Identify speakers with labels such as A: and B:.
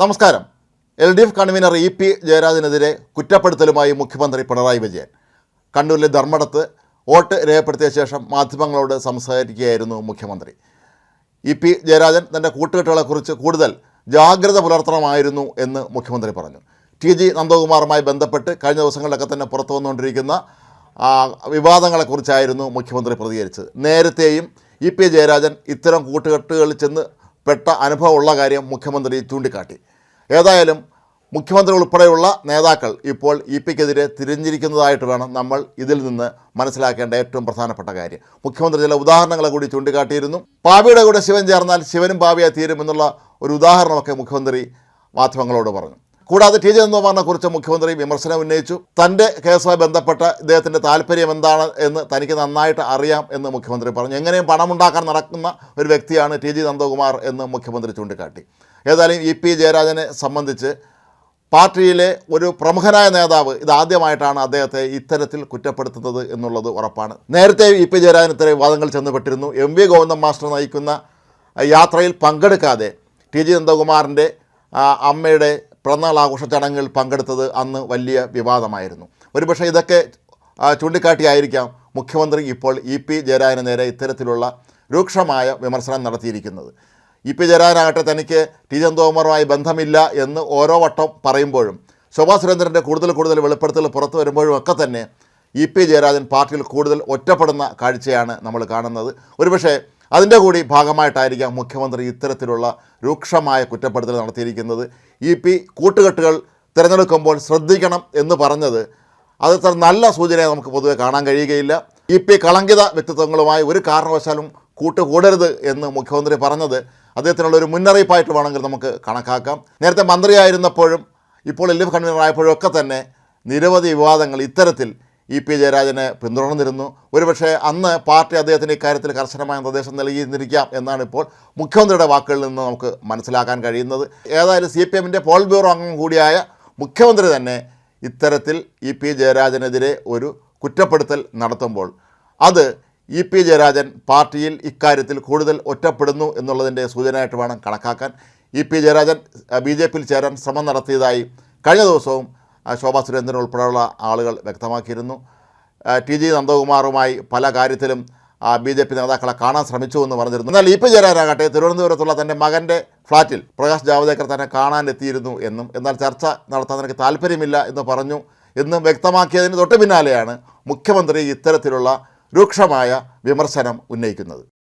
A: നമസ്കാരം. L D F convenor E P ജയരാജനെതിരെ കുറ്റപ്പെടുത്തലുമായി മുഖ്യമന്ത്രി പിണറായി വിജയൻ. കണ്ണൂരിലെ ധർമ്മടത്ത് വോട്ട് രേഖപ്പെടുത്തിയ ശേഷം മാധ്യമങ്ങളോട് സംസാരിക്കുകയായിരുന്നു മുഖ്യമന്ത്രി. ഇ പി ജയരാജൻ തന്റെ കൂട്ടുകെട്ടുകളെക്കുറിച്ച് കൂടുതൽ ജാഗ്രത പുലർത്തണമായിരുന്നു എന്ന് മുഖ്യമന്ത്രി പറഞ്ഞു. ടി ജി നന്ദകുമാറുമായി ബന്ധപ്പെട്ട് കഴിഞ്ഞ ദിവസങ്ങളിലൊക്കെ തന്നെ പുറത്തു വന്നുകൊണ്ടിരിക്കുന്ന വിവാദങ്ങളെക്കുറിച്ചായിരുന്നു മുഖ്യമന്ത്രി പ്രതികരിച്ചത്. നേരത്തെയും ഇ പി ജയരാജൻ ഇത്തരം കൂട്ടുകെട്ടുകളിൽ ചെന്ന് പെട്ട അനുഭവമുള്ള കാര്യം മുഖ്യമന്ത്രി ചൂണ്ടിക്കാട്ടി. ഏതായാലും മുഖ്യമന്ത്രി ഉൾപ്പെടെയുള്ള നേതാക്കൾ ഇപ്പോൾ ഇ പിക്കെതിരെ തിരിഞ്ഞിരിക്കുന്നതായിട്ട് വേണം നമ്മൾ ഇതിൽ നിന്ന് മനസ്സിലാക്കേണ്ട ഏറ്റവും പ്രധാനപ്പെട്ട കാര്യം. മുഖ്യമന്ത്രി ചില ഉദാഹരണങ്ങളെ കൂടി ചൂണ്ടിക്കാട്ടിയിരുന്നു. പാവിയുടെ കൂടെ ശിവൻ ചേർന്നാൽ ശിവനും പാവിയായി തീരുമെന്നുള്ള ഒരു ഉദാഹരണമൊക്കെ മുഖ്യമന്ത്രി മാധ്യമങ്ങളോട് പറഞ്ഞു. കൂടാതെ ടി ജെ നന്ദകുമാറിനെ കുറിച്ച് മുഖ്യമന്ത്രി വിമർശനം ഉന്നയിച്ചു. തന്റെ കേസുമായി ബന്ധപ്പെട്ട ഇദ്ദേഹത്തിന്റെ താല്പര്യം എന്താണ് എന്ന് തനിക്ക് നന്നായിട്ട് അറിയാം എന്ന് മുഖ്യമന്ത്രി പറഞ്ഞു. എങ്ങനെയും പണമുണ്ടാക്കാൻ നടക്കുന്ന ഒരു വ്യക്തിയാണ് ടി ജി നന്ദകുമാർ എന്ന് മുഖ്യമന്ത്രി ചൂണ്ടിക്കാട്ടി. ഏതായാലും ഇ പി ജയരാജനെ സംബന്ധിച്ച് പാർട്ടിയിലെ ഒരു പ്രമുഖനായ നേതാവ് ഇതാദ്യമായിട്ടാണ് അദ്ദേഹത്തെ ഇത്തരത്തിൽ കുറ്റപ്പെടുത്തുന്നത് എന്നുള്ളത് ഉറപ്പാണ്. നേരത്തെ ഇ പി ജയരാജൻ ഇത്തരം വാദങ്ങൾ ചെന്നപ്പെട്ടിരുന്നു എം വി ഗോവിന്ദൻ മാസ്റ്റർ നയിക്കുന്ന യാത്രയിൽ പങ്കെടുക്കാതെ ടി ജി നന്ദകുമാറിന്റെ അമ്മയുടെ പിറന്നാൾ ആഘോഷ ചടങ്ങിൽ പങ്കെടുത്തത് അന്ന് വലിയ വിവാദമായിരുന്നു. ഒരുപക്ഷെ ഇതൊക്കെ ചൂണ്ടിക്കാട്ടിയായിരിക്കാം മുഖ്യമന്ത്രി ഇപ്പോൾ ഇ പി ജയരാജന് നേരെ ഇത്തരത്തിലുള്ള രൂക്ഷമായ വിമർശനം നടത്തിയിരിക്കുന്നത്. ഇ പി ജയരാജനാകട്ടെ തനിക്ക് ടി ചന്ദ്രകുമാറുമായി ബന്ധമില്ല എന്ന് ഓരോ വട്ടം പറയുമ്പോഴും ശോഭാ സുരേന്ദ്രന്റെ കൂടുതൽ കൂടുതൽ വെളിപ്പെടുത്തൽ പുറത്തു വരുമ്പോഴും ഒക്കെ തന്നെ ഇ പി ജയരാജൻ പാർട്ടിയിൽ കൂടുതൽ ഒറ്റപ്പെടുന്ന കാഴ്ചയാണ് നമ്മൾ കാണുന്നത്. ഒരുപക്ഷേ അതിന്റെ കൂടി ഭാഗമായിട്ടായിരിക്കാം മുഖ്യമന്ത്രി ഇത്തരത്തിലുള്ള രൂക്ഷമായ കുറ്റപ്പെടുത്തൽ നടത്തിയിരിക്കുന്നത്. ഇ പി കൂട്ടുകെട്ടുകൾ തിരഞ്ഞെടുക്കുമ്പോൾ ശ്രദ്ധിക്കണം എന്ന് പറഞ്ഞത് അതത്ര നല്ല സൂചനയെ നമുക്ക് പൊതുവെ കാണാൻ കഴിയുകയില്ല. ഇ പി കളങ്കിത വ്യക്തിത്വങ്ങളുമായി ഒരു കാരണവശാലും കൂട്ടുകൂടരുത് എന്ന് മുഖ്യമന്ത്രി പറഞ്ഞത് അദ്ദേഹത്തിനുള്ള ഒരു മുന്നറിയിപ്പായിട്ട് വേണമെങ്കിൽ നമുക്ക് കണക്കാക്കാം. നേരത്തെ മന്ത്രിയായിരുന്നപ്പോഴും ഇപ്പോൾ എൽ എഫ് കൺവീനർ ആയപ്പോഴും ഒക്കെ തന്നെ നിരവധി വിവാദങ്ങൾ ഇത്തരത്തിൽ ഇ പി ജയരാജനെ പിന്തുടർന്നിരുന്നു. ഒരുപക്ഷെ അന്ന് പാർട്ടി അദ്ദേഹത്തിന് ഇക്കാര്യത്തിൽ കർശനമായ നിർദ്ദേശം നൽകിയിരുന്നിരിക്കാം എന്നാണ് ഇപ്പോൾ മുഖ്യമന്ത്രിയുടെ വാക്കുകളിൽ നിന്ന് നമുക്ക് മനസ്സിലാക്കാൻ കഴിയുന്നത്. ഏതായാലും സി പി എമ്മിന്റെ പോൾ ബ്യൂറോ അംഗം കൂടിയായ മുഖ്യമന്ത്രി തന്നെ ഇത്തരത്തിൽ ഇ പി ജയരാജനെതിരെ ഒരു കുറ്റപ്പെടുത്തൽ നടത്തുമ്പോൾ അത് ഇ പി ജയരാജൻ പാർട്ടിയിൽ ഇക്കാര്യത്തിൽ കൂടുതൽ ഒറ്റപ്പെടുന്നു എന്നുള്ളതിന്റെ സൂചനയായിട്ട് വേണം കണക്കാക്കാൻ. E P Jayarajan B J പിയിൽ ചേരാൻ ശ്രമം നടത്തിയതായി കഴിഞ്ഞ ദിവസവും ശോഭാ സുരേന്ദ്രൻ ഉൾപ്പെടെയുള്ള ആളുകൾ വ്യക്തമാക്കിയിരുന്നു. ടി ജി നന്ദകുമാറുമായി പല കാര്യത്തിലും ബി ജെ പി നേതാക്കളെ കാണാൻ ശ്രമിച്ചു എന്ന് പറഞ്ഞിരുന്നു. എന്നാൽ ഇ പി ജയരാജനാകട്ടെ തിരുവനന്തപുരത്തുള്ള തന്റെ മകന്റെ ഫ്ളാറ്റിൽ പ്രകാശ് ജാവ്ദേക്കർ തന്നെ കാണാൻ എത്തിയിരുന്നു എന്നും എന്നാൽ ചർച്ച നടത്താൻ എനിക്ക് താല്പര്യമില്ല എന്ന് പറഞ്ഞു എന്നും വ്യക്തമാക്കിയതിന് തൊട്ട് പിന്നാലെയാണ് മുഖ്യമന്ത്രി ഇത്തരത്തിലുള്ള രൂക്ഷമായ വിമർശനം ഉന്നയിക്കുന്നത്.